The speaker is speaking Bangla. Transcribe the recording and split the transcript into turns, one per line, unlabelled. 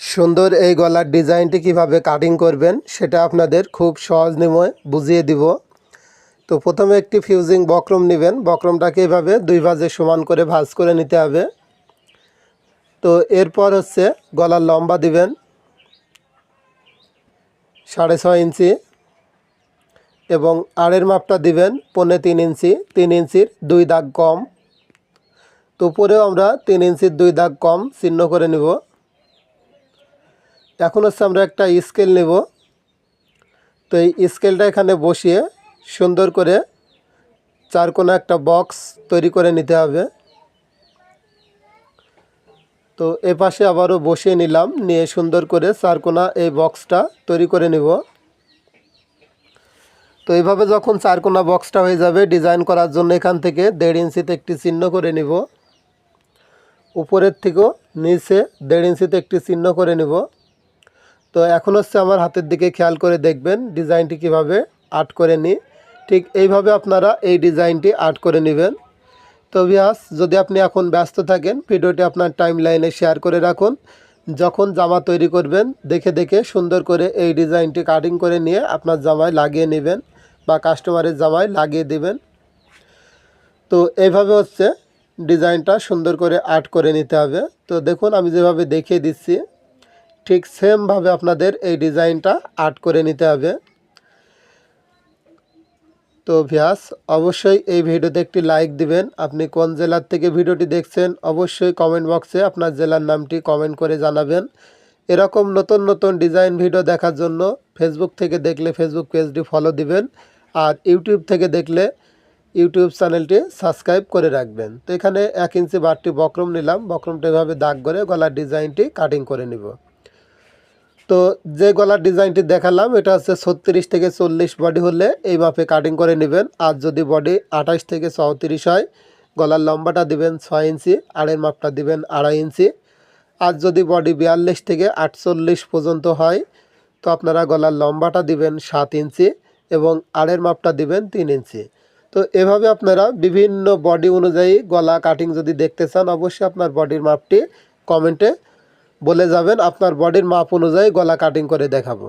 সুন্দর এই গলার ডিজাইনটি কীভাবে কাটিং করবেন, সেটা আপনাদের খুব সহজ নিময় বুঝিয়ে দিব। তো প্রথমে একটি ফিউজিং বক্রম নেবেন। বক্রমটাকে এইভাবে দুই ভাজে সমান করে ভাজ করে নিতে হবে। তো এরপর হচ্ছে গলার লম্বা দিবেন, সাড়ে ছয় ইঞ্চি, এবং আড়ের মাপটা দিবেন পৌনে তিন ইঞ্চি। তিন ইঞ্চির দুই দাগ কম। তো উপরেও আমরা তিন ইঞ্চির দুই দাগ কম চিহ্ন করে নিব। এখন হচ্ছে আমরা একটা স্কেল নেব। তো এই স্কেলটা এখানে বসিয়ে সুন্দর করে চার কোনো একটা বক্স তৈরি করে নিতে হবে। তো এ পাশে আবারও বসিয়ে নিলাম, নিয়ে সুন্দর করে চারকোনা এই বক্সটা তৈরি করে নিব। তো এইভাবে যখন চারকোনা বক্সটা হয়ে যাবে ডিজাইন করার জন্য এখান থেকে দেড় ইঞ্চিতে একটি চিহ্ন করে নিব। উপরের থেকেও নিচে দেড় ইঞ্চিতে একটি চিহ্ন করে নিব। তো এখন হচ্ছে আমার হাতের দিকে খেয়াল করে দেখবেন ডিজাইনটি কীভাবে আর্ট করে নিই। ঠিক এইভাবে আপনারা এই ডিজাইনটি আর্ট করে নেবেন। তো ভিয়াস যদি আপনি এখন ব্যস্ত থাকেন, ভিডিওটি আপনার টাইম লাইনে শেয়ার করে রাখুন। যখন জামা তৈরি করবেন, দেখে দেখে সুন্দর করে এই ডিজাইনটি কাটিং করে নিয়ে আপনার জামায় লাগিয়ে নেবেন বা কাস্টমারের জামায় লাগিয়ে দেবেন। তো এইভাবে হচ্ছে ডিজাইনটা সুন্দর করে আর্ট করে নিতে হবে। তো দেখুন, আমি যেভাবে দেখিয়ে দিচ্ছি ঠিক সেমভাবে আপনাদের এই ডিজাইনটা আর্ট করে নিতে হবে। তো ভিয়াস, অবশ্যই এই ভিডিওতে একটি লাইক দিবেন। আপনি কোন জেলার থেকে ভিডিওটি দেখছেন, অবশ্যই কমেন্ট বক্সে আপনার জেলার নামটি কমেন্ট করে জানাবেন। এরকম নতুন নতুন ডিজাইন ভিডিও দেখার জন্য ফেসবুক থেকে দেখলে ফেসবুক পেজটি ফলো দিবেন আর ইউটিউব থেকে দেখলে ইউটিউব চ্যানেলটি সাবস্ক্রাইব করে রাখবেন। তো এখানে এক ইঞ্চি বারটি বক্রম নিলাম। বক্রমটা এভাবে দাগ করে গলার ডিজাইনটি কাটিং করে নিব। তো যে গলার ডিজাইনটি দেখালাম, এটা হচ্ছে ছত্রিশ থেকে চল্লিশ বডি হলে এইভাবে কাটিং করে নেবেন। আর যদি বডি আঠাশ থেকে চৌত্রিশ হয়, গলার লম্বাটা দিবেন ছয় ইঞ্চি, আড়ের মাপটা দিবেন আড়াই ইঞ্চি। আর যদি বডি বিয়াল্লিশ থেকে আটচল্লিশ পর্যন্ত হয়, তো আপনারা গলার লম্বাটা দিবেন সাত ইঞ্চি এবং আড়ের মাপটা দিবেন তিন ইঞ্চি। তো এভাবে আপনারা বিভিন্ন বডি অনুযায়ী গলা কাটিং যদি দেখতে চান, অবশ্যই আপনার বডির মাপটি কমেন্টে বলে যাবেন আপনার বডির মাপ অনুযায়ী গলা কাটিং করে দেখাবো।